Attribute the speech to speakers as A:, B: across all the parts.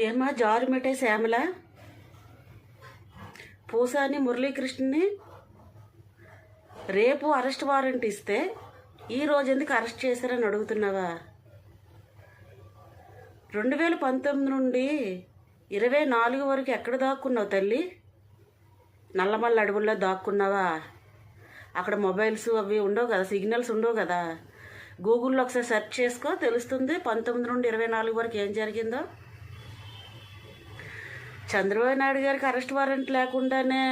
A: ఏమా జారు మిఠాయి శ్యామల? పూసాని మురళీకృష్ణని రేపు arrest warrant ఇస్తే ఈ రోజు ఎందుకు అరెస్ట్ చేశారని అడుగుతున్నావా? రెండు వేల పంతొమ్మిది నుండి ఇరవై నాలుగు వరకు ఎక్కడ దాక్కున్నావు తల్లి? నల్లమల్ల అడవుల్లో దాక్కున్నావా? అక్కడ మొబైల్స్ అవి ఉండవు కదా సిగ్నల్స్ ఉండవు కదా. గూగుల్లో ఒకసారి సెర్చ్ చేసుకో తెలుస్తుంది పంతొమ్మిది నుండి ఇరవై నాలుగు వరకు ఏం జరిగిందో. చంద్రబాబు నాయుడు గారికి అరెస్ట్ వారెంట్ లేకుండానే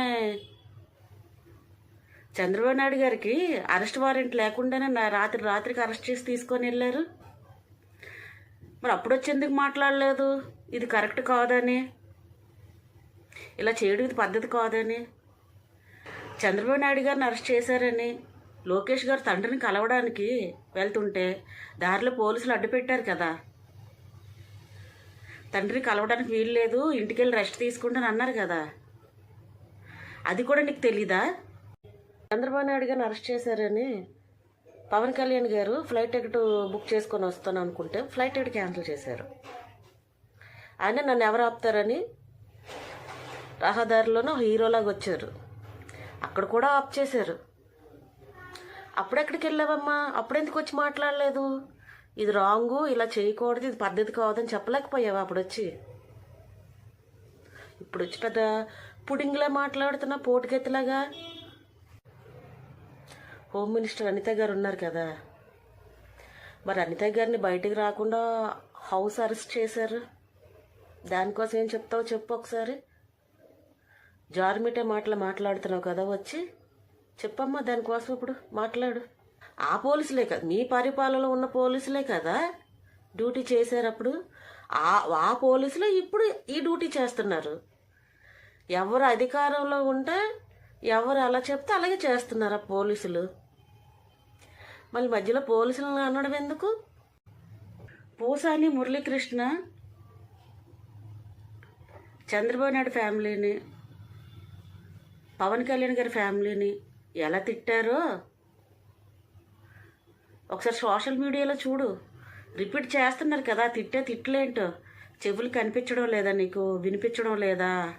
A: చంద్రబాబు నాయుడు గారికి అరెస్ట్ వారెంట్ లేకుండానే నా రాత్రి రాత్రికి అరెస్ట్ చేసి తీసుకొని వెళ్ళారు. మరి అప్పుడు వచ్చి ఎందుకు మాట్లాడలేదు? ఇది కరెక్ట్ కాదని. ఇలా చేయడం ఇది పద్ధతి కాదని. చంద్రబాబు నాయుడు గారిని అరెస్ట్ చేశారని లోకేష్ గారు తండ్రిని కలవడానికి వెళ్తుంటే దారిలో పోలీసులు అడ్డుపెట్టారు కదా. తండ్రి కలవడానికి వీలు లేదు ఇంటికి వెళ్ళి రెస్ట్ తీసుకుంటాను అన్నారు కదా. అది కూడా నీకు తెలీదా? చంద్రబాబు నాయుడు గారిని అరెస్ట్ చేశారని పవన్ కళ్యాణ్ గారు ఫ్లైట్ టికెట్ బుక్ చేసుకొని వస్తాను అనుకుంటే ఫ్లైట్ టికెట్ క్యాన్సిల్ చేశారు. ఆయన నన్ను ఎవరు ఆపుతారని రహదారిలోనూ హీరోలాగా వచ్చారు. అక్కడ కూడా ఆప్ చేశారు. అప్పుడెక్కడికి వెళ్ళావమ్మా? అప్పుడెందుకు వచ్చి మాట్లాడలేదు? ఇది రాంగు ఇలా చేయకూడదు ఇది పద్ధతి కావద్దని చెప్పలేకపోయావా అప్పుడు వచ్చి ఇప్పుడు వచ్చి పెద్ద పుడింగ్లా మాట్లాడుతున్నా పోటుకెత్తులాగా? హోమ్ మినిస్టర్ అనిత గారు ఉన్నారు కదా. మరి అనిత గారిని బయటికి రాకుండా హౌస్ అరెస్ట్ చేశారు. దానికోసం ఏం చెప్తావు చెప్పు ఒకసారి. జార్మిటే మాటలు మాట్లాడుతున్నావు కదా వచ్చి. చెప్పమ్మా దానికోసం ఇప్పుడు మాట్లాడు. ఆ పోలీసులే కదా మీ పరిపాలనలో ఉన్న పోలీసులే కదా డ్యూటీ చేశారప్పుడు? ఆ ఆ పోలీసులే ఇప్పుడు ఈ డ్యూటీ చేస్తున్నారు. ఎవరు అధికారంలో ఉంటే ఎవరు అలా చెప్తే అలాగే చేస్తున్నారు ఆ పోలీసులు. మళ్ళీ మధ్యలో పోలీసులను అనడం ఎందుకు? పూసాని మురళీకృష్ణ చంద్రబాబు నాయుడు ఫ్యామిలీని పవన్ కళ్యాణ్ గారి ఫ్యామిలీని ఎలా తిట్టారో ఒకసారి సోషల్ మీడియాలో చూడు. రిపీట్ చేస్తున్నారు కదా తిట్టే తిట్లేంటో. చెవులు కనిపించడం లేదా నీకు? వినిపించడం లేదా?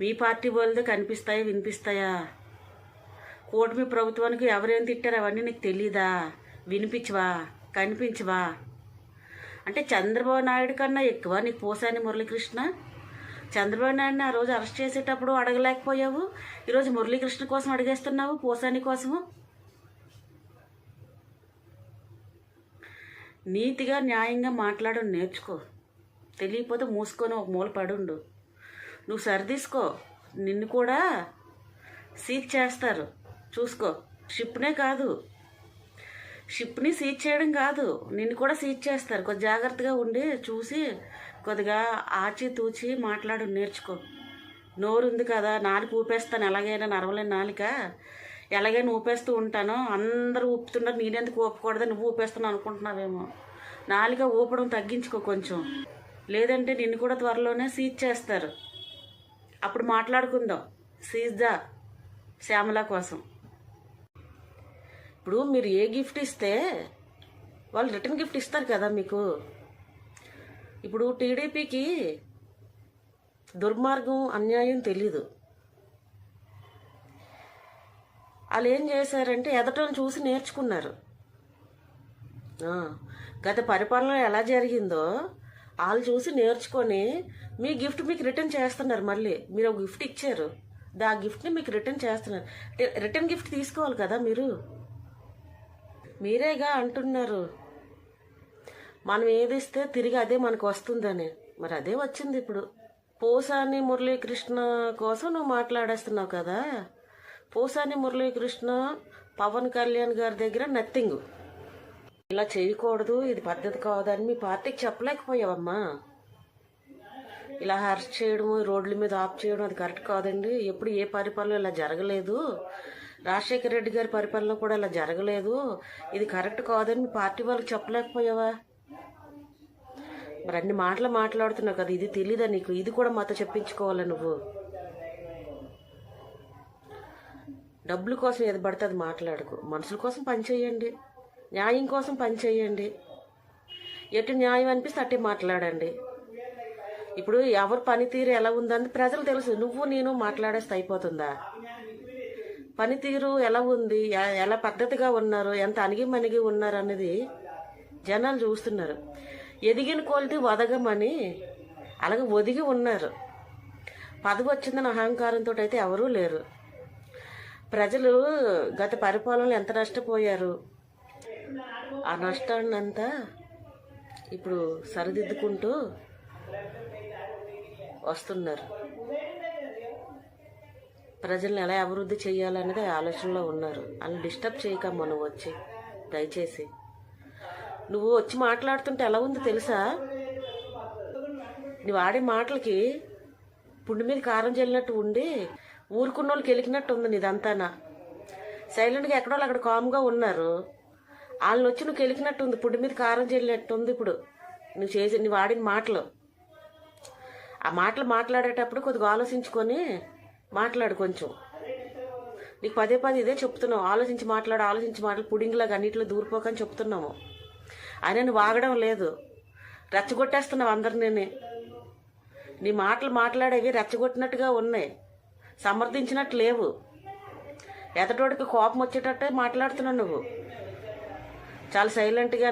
A: మీ పార్టీ వాళ్ళదే కనిపిస్తాయా? వినిపిస్తాయా? కూటమి ప్రభుత్వానికి ఎవరేం తిట్టారో? అవన్నీ నీకు తెలీదా? వినిపించవా? కనిపించవా? అంటే చంద్రబాబు నాయుడు కన్నా ఎక్కువ నీకు పోసాని మురళీకృష్ణ? చంద్రబాబు నాయుడిని ఆ రోజు అరెస్ట్ చేసేటప్పుడు అడగలేకపోయావు? ఈరోజు మురళీకృష్ణ కోసం అడిగేస్తున్నావు? పోసాని కోసము? నీతిగా న్యాయంగా మాట్లాడడం నేర్చుకో. తెలియకపోతే మూసుకొని ఒక మూల పడుండు. నువ్వు సరిదీసుకో. నిన్ను కూడా సీచ్ చేస్తారు. చూసుకో. షిప్నే కాదు. షిప్ని సీజ్ చేయడం కాదు. నిన్ను కూడా సీజ్ చేస్తారు. కొద్ది జాగ్రత్తగా ఉండి చూసి కొద్దిగా ఆచి తూచి మాట్లాడు నేర్చుకో. నోరు ఉంది కదా. నాలుగు ఊపేస్తాను. ఎలాగైనా నరవలేని నాలుక. ఎలాగైనా ఊపేస్తూ ఉంటాను అందరూ ఊపుతున్నారు. నేనెందుకు ఊపకూడదు? నువ్వు ఊపేస్తున్నావు అనుకుంటున్నావేమో. నాలుగ ఊపడం తగ్గించుకో కొంచెం. లేదంటే నిన్ను కూడా త్వరలోనే సీజ్ చేస్తారు. అప్పుడు మాట్లాడుకుందాం. సీజ్దా శ్యామల కోసం. ఇప్పుడు మీరు ఏ గిఫ్ట్ ఇస్తే వాళ్ళు రిటర్న్ గిఫ్ట్ ఇస్తారు కదా మీకు. ఇప్పుడు టీడీపీకి దుర్మార్గం అన్యాయం తెలీదు. వాళ్ళు ఏం చేశారంటే ఎదటం చూసి నేర్చుకున్నారు. గత పరిపాలన ఎలా జరిగిందో వాళ్ళు చూసి నేర్చుకొని మీ గిఫ్ట్ మీకు రిటర్న్ చేస్తున్నారు మళ్ళీ. మీరు ఒక గిఫ్ట్ ఇచ్చారు. దా గిఫ్ట్ని మీకు రిటర్న్ చేస్తున్నారు. రిటర్న్ గిఫ్ట్ తీసుకోవాలి కదా మీరు? మీరేగా అంటున్నారు? మనం ఏది ఇస్తే తిరిగి అదే మనకు వస్తుందని. మరి అదే వచ్చింది ఇప్పుడు. పోసాని మురళీకృష్ణ కోసం నువ్వు మాట్లాడేస్తున్నావు కదా? పోసాని మురళీకృష్ణ పవన్ కళ్యాణ్ గారి దగ్గర నథింగ్ ఇలా చేయకూడదు ఇది పద్ధతి కాదని మీ పార్టీకి చెప్పలేకపోయావమ్మా. ఇలా అరెస్ట్ చేయడము రోడ్ల మీద ఆఫ్ చేయడం అది కరెక్ట్ కాదండి. ఎప్పుడు ఏ పరిపాలన ఇలా జరగలేదు. రాజశేఖర రెడ్డి గారి పరిపాలన కూడా ఇలా జరగలేదు. ఇది కరెక్ట్ కాదని మీ పార్టీ వాళ్ళకి చెప్పలేకపోయావా? మరి అన్ని మాటలు మాట్లాడుతున్నావు కదా ఇది తెలీదా నీకు? ఇది కూడా మాతో చెప్పించుకోవాలా నువ్వు? డబ్బుల కోసం ఏది పడితే అది మాట్లాడకు. మనుషుల కోసం పనిచేయండి న్యాయం కోసం పనిచేయండి ఎటు న్యాయం అనిపిస్తే అట్టే మాట్లాడండి. ఇప్పుడు ఎవరు పనితీరు ఎలా ఉందని ప్రజలు తెలుసు. నువ్వు నేను మాట్లాడేస్తే అయిపోతుందా? పనితీరు ఎలా ఉంది? ఎలా పద్ధతిగా ఉన్నారు? ఎంత అణిగి మణిగి ఉన్నారు అనేది జనాలు చూస్తున్నారు. ఎదిగిన కొలిది వదగమని అలాగే ఒదిగి ఉన్నారు. పదవి వచ్చిందని అహంకారంతో అయితే ఎవరూ లేరు. ప్రజలు గత పరిపాలనలో ఎంత నష్టపోయారు? ఆ నష్టాన్ని అంతా ఇప్పుడు సరిదిద్దుకుంటూ వస్తున్నారు. ప్రజల్ని ఎలా అభివృద్ధి చేయాలనేది ఆలోచనలో ఉన్నారు. అని డిస్టర్బ్ చేయకమ్మా నువ్వు వచ్చి దయచేసి. నువ్వు వచ్చి మాట్లాడుతుంటే ఎలా ఉంది తెలుసా? నువ్వు ఆడే మాటలకి పుండి మీద కారం చల్లినట్టు ఉండి ఊరుకున్న వాళ్ళకి వెలికినట్టు ఉంది నీదంతానా? సైలెంట్గా ఎక్కడో వాళ్ళు అక్కడ కామ్గా ఉన్నారు. వాళ్ళని వచ్చి నువ్వు కెలికినట్టు ఉంది పుడి మీద కారం చెల్లినట్టు ఉంది ఇప్పుడు. నువ్వు చేసి నువ్వు ఆడిన మాటలు. ఆ మాటలు మాట్లాడేటప్పుడు కొద్దిగా ఆలోచించుకొని మాట్లాడు కొంచెం. నీకు పదే పదే ఇదే చెప్తున్నావు ఆలోచించి మాట్లాడు ఆలోచించి మాట్లాడు పుడింగ్లాగా అన్నింటిలో దూరిపోకని చెప్తున్నాము అయినా నువ్వు ఆగడం లేదు. రెచ్చగొట్టేస్తున్నావు అందరినీ నీ మాటలు మాట్లాడేవి రెచ్చగొట్టినట్టుగా ఉన్నాయి. సమర్థించినట్టు లేవు. ఎదటోడికి కోపం వచ్చేటట్టే మాట్లాడుతున్నావు నువ్వు. చాలా సైలెంట్గా